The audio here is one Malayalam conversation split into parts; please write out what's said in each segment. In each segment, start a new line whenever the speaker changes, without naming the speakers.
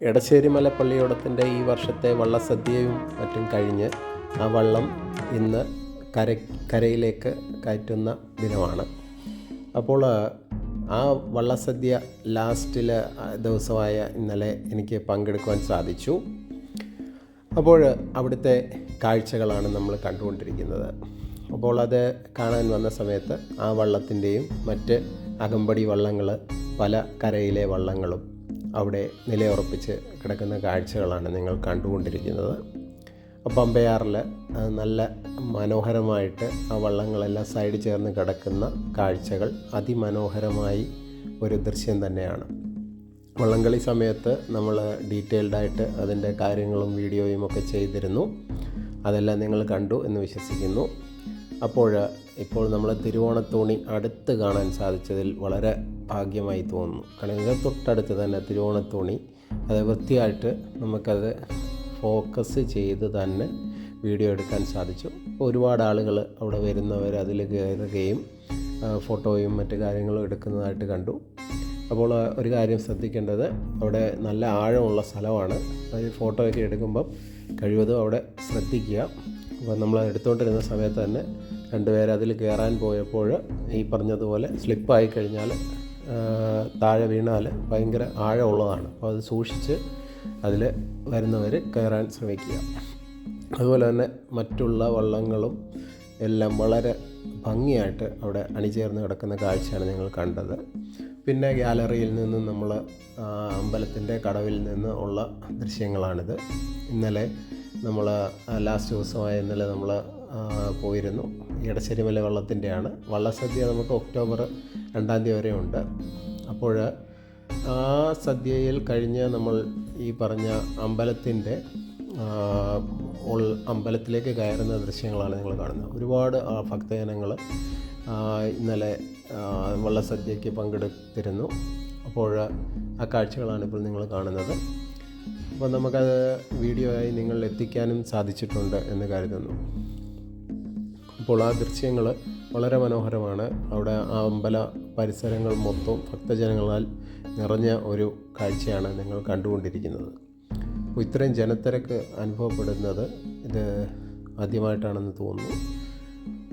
എടശ്ശേരി മലപ്പള്ളിയോടത്തിന്റെ ഈ വർഷത്തെ വള്ളസദ്യയും മറ്റും കഴിഞ്ഞ് ആ വള്ളം ഇന്ന് കര കരയിലേക്ക് കയറ്റുന്ന ദിനമാണ്. അപ്പോൾ ആ വള്ളസദ്യ ലാസ്റ്റിൽ ദിവസമായ ഇന്നലെ എനിക്ക് പങ്കെടുക്കുവാൻ സാധിച്ചു. അപ്പോൾ അവിടുത്തെ കാഴ്ചകളാണ് നമ്മൾ കണ്ടുകൊണ്ടിരിക്കുന്നത്. അപ്പോൾ അത് കാണാൻ വന്ന സമയത്ത് ആ വള്ളത്തിന്റെയും മറ്റ് അകമ്പടി വള്ളങ്ങൾ പല കരയിലെ വള്ളങ്ങളും അവിടെ നിലയുറപ്പിച്ച് കിടക്കുന്ന കാഴ്ചകളാണ് നിങ്ങൾ കണ്ടുകൊണ്ടിരിക്കുന്നത്. പമ്പയാറിൽ നല്ല മനോഹരമായിട്ട് ആ വള്ളങ്ങളെല്ലാം സൈഡ് ചേർന്ന് കിടക്കുന്ന കാഴ്ചകൾ അതിമനോഹരമായി ഒരു ദൃശ്യം തന്നെയാണ്. വള്ളംകളി സമയത്ത് നമ്മൾ ഡീറ്റെയിൽഡായിട്ട് അതിന്റെ കാര്യങ്ങളും വീഡിയോയും ഒക്കെ ചെയ്തിരുന്നു. അതെല്ലാം നിങ്ങൾ കണ്ടു എന്ന് വിശ്വസിക്കുന്നു. അപ്പോൾ ഇപ്പോൾ നമ്മൾ തിരുവോണത്തോണി അടുത്ത് കാണാൻ സാധിച്ചതിൽ വളരെ ഭാഗ്യമായി തോന്നുന്നു. കാരണം തൊട്ടടുത്ത് തന്നെ തിരുവോണത്തോണി. അത് വൃത്തിയായിട്ട് നമുക്കത് ഫോക്കസ് ചെയ്ത് തന്നെ വീഡിയോ എടുക്കാൻ സാധിച്ചു. ഒരുപാട് ആളുകൾ അവിടെ വരുന്നവർ അതിൽ കയറുകയും ഫോട്ടോയും മറ്റു കാര്യങ്ങളും എടുക്കുന്നതായിട്ട് കണ്ടു. അപ്പോൾ ഒരു കാര്യം ശ്രദ്ധിക്കേണ്ടത് അവിടെ നല്ല ആഴമുള്ള സ്ഥലമാണ്. അതിൽ ഫോട്ടോയൊക്കെ എടുക്കുമ്പം കഴിവതും അവിടെ ശ്രദ്ധിക്കുക. അപ്പോൾ നമ്മൾ എടുത്തുകൊണ്ടിരുന്ന സമയത്ത് തന്നെ രണ്ടുപേർ അതിൽ കയറാൻ പോയപ്പോൾ ഈ പറഞ്ഞതുപോലെ സ്ലിപ്പായി കഴിഞ്ഞാൽ താഴെ വീണാൽ ഭയങ്കര ആഴമുള്ളതാണ്. അപ്പോൾ അത് സൂക്ഷിച്ച് അതിൽ വരുന്നവർ കയറാൻ ശ്രമിക്കുക. അതുപോലെ തന്നെ മറ്റുള്ള വള്ളങ്ങളും എല്ലാം വളരെ ഭംഗിയായിട്ട് അവിടെ അണിചേർന്ന് കിടക്കുന്ന കാഴ്ചയാണ് നിങ്ങൾ കണ്ടത്. പിന്നെ ഗാലറിയിൽ നിന്ന് നമ്മൾ അമ്പലത്തിന്റെ കടവിൽ നിന്ന് ഉള്ള ദൃശ്യങ്ങളാണിത്. ഇന്നലെ നമ്മൾ ലാസ്റ്റ് ദിവസമായ ഇന്നലെ നമ്മൾ പോയിരുന്നു. ഇടശ്ശേരിമല വള്ളത്തിന്റെയാണ് വള്ളസദ്യ നമുക്ക് ഒക്ടോബർ രണ്ടാം തീയതി വരെ ഉണ്ട്. അപ്പോൾ ആ സദ്യയിൽ കഴിഞ്ഞ് നമ്മൾ ഈ പറഞ്ഞ അമ്പലത്തിന്റെ അമ്പലത്തിലേക്ക് കയറുന്ന ദൃശ്യങ്ങളാണ് നിങ്ങൾ കാണുന്നത്. ഒരുപാട് ഭക്തജനങ്ങൾ ഇന്നലെ വള്ളസദ്യയ്ക്ക് പങ്കെടുത്തിരുന്നു. അപ്പോൾ ആ കാഴ്ചകളാണ് ഇപ്പോൾ നിങ്ങൾ കാണുന്നത്. അപ്പോൾ നമുക്കത് വീഡിയോ ആയി നിങ്ങൾ എത്തിക്കാനും സാധിച്ചിട്ടുണ്ട് എന്ന് കരുതുന്നു. അപ്പോൾ ആ ദൃശ്യങ്ങൾ വളരെ മനോഹരമാണ്. അവിടെ ആ അമ്പല പരിസരങ്ങൾ മൊത്തം ഭക്തജനങ്ങളാൽ നിറഞ്ഞ ഒരു കാഴ്ചയാണ് നിങ്ങൾ കണ്ടുകൊണ്ടിരിക്കുന്നത്. അപ്പോൾ ഇത്രയും ജനത്തിരക്ക് അനുഭവപ്പെടുന്നത് ഇത് ആദ്യമായിട്ടാണെന്ന് തോന്നുന്നു.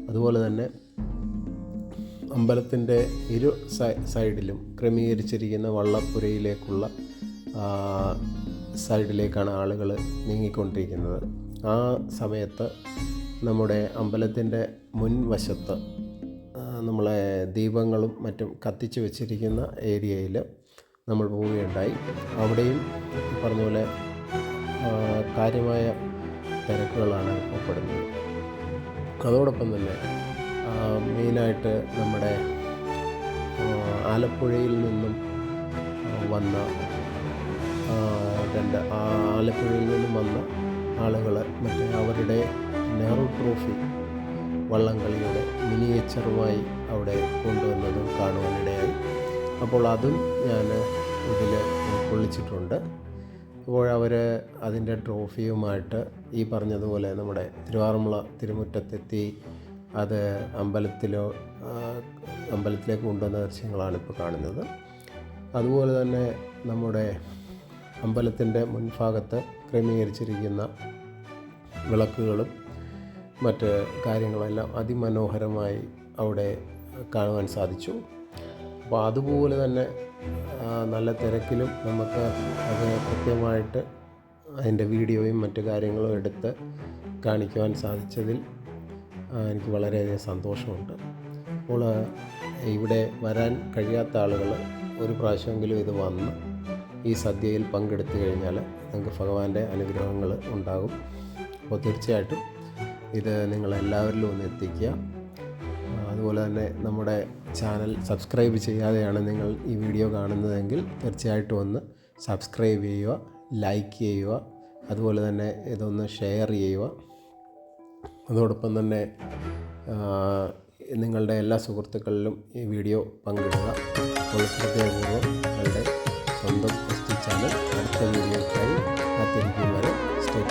അതുപോലെ തന്നെ അമ്പലത്തിന്റെ ഇരു സൈഡിലും ക്രമീകരിച്ചിരിക്കുന്ന വള്ളപ്പുരയിലേക്കുള്ള സൈഡിലേക്കാണ് ആളുകൾ നീങ്ങിക്കൊണ്ടിരിക്കുന്നത്. ആ സമയത്ത് നമ്മുടെ അമ്പലത്തിന്റെ മുൻവശത്ത് നമ്മളെ ദീപങ്ങളും മറ്റും കത്തിച്ച് വെച്ചിരിക്കുന്ന ഏരിയയിൽ നമ്മൾ പോവുകയുണ്ടായി. അവിടെയും പറഞ്ഞ പോലെ കാര്യമായ തിരക്കുകളാണ് അനുഭവപ്പെടുന്നത് അതോടൊപ്പം തന്നെ മെയിനായിട്ട് നമ്മുടെ ആലപ്പുഴയിൽ നിന്നും വന്ന രണ്ട് ആലപ്പുഴയിൽ നിന്നും വന്ന ആളുകൾ മറ്റേ അവരുടെ നെഹ്റു ട്രോഫി വള്ളംകളിയുടെ മിനിയേച്ചറുമായി അവിടെ കൊണ്ടുവന്നതും കാണുവാനിടയായി. അപ്പോൾ അതും ഞാൻ ഇതിൽ ഉൾക്കൊള്ളിച്ചിട്ടുണ്ട്. അപ്പോൾ അവർ അതിന്റെ ട്രോഫിയുമായിട്ട് ഈ പറഞ്ഞതുപോലെ നമ്മുടെ തിരുവാറന്മുള തിരുമുറ്റത്തെത്തി അത് അമ്പലത്തിലോ അമ്പലത്തിലേക്ക് കൊണ്ടുവന്ന ദൃശ്യങ്ങളാണ് ഇപ്പോൾ കാണുന്നത്. അതുപോലെ തന്നെ നമ്മുടെ അമ്പലത്തിന്റെ മുൻഭാഗത്ത് ക്രമീകരിച്ചിരിക്കുന്ന വിളക്കുകളും മറ്റ് കാര്യങ്ങളെല്ലാം അതിമനോഹരമായി അവിടെ കാണുവാൻ സാധിച്ചു. അപ്പോൾ അതുപോലെ തന്നെ നല്ല തിരക്കിലും നമുക്ക് അത് കൃത്യമായിട്ട് അതിന്റെ വീഡിയോയും മറ്റു കാര്യങ്ങളും എടുത്ത് കാണിക്കുവാൻ സാധിച്ചതിൽ എനിക്ക് വളരെയധികം സന്തോഷമുണ്ട്. അപ്പോൾ ഇവിടെ വരാൻ കഴിയാത്ത ആളുകൾ ഒരു പ്രാവശ്യമെങ്കിലും ഇത് വന്ന് ഈ സദ്യയിൽ പങ്കെടുത്തു കഴിഞ്ഞാൽ നിങ്ങൾക്ക് ഭഗവാന്റെ അനുഗ്രഹങ്ങൾ ഉണ്ടാകും. അപ്പോൾ തീർച്ചയായിട്ടും ഇത് നിങ്ങളെല്ലാവരിലും ഒന്ന് എത്തിക്കുക. അതുപോലെ തന്നെ നമ്മുടെ ചാനൽ സബ്സ്ക്രൈബ് ചെയ്യാതെയാണ് നിങ്ങൾ ഈ വീഡിയോ കാണുന്നതെങ്കിൽ തീർച്ചയായിട്ടും ഒന്ന് സബ്സ്ക്രൈബ് ചെയ്യുക ലൈക്ക് ചെയ്യുക അതുപോലെ തന്നെ ഇതൊന്ന് ഷെയർ ചെയ്യുക. അതോടൊപ്പം തന്നെ നിങ്ങളുടെ എല്ലാ സുഹൃത്തുക്കളിലും ഈ വീഡിയോ പങ്കിടുക. ഹൃദയപൂർവം നിങ്ങളുടെ സ്വന്തം എസ് അടുത്ത വീഡിയോയ്ക്കായി കാത്തിരിക്കും വരെ സ്റ്റേ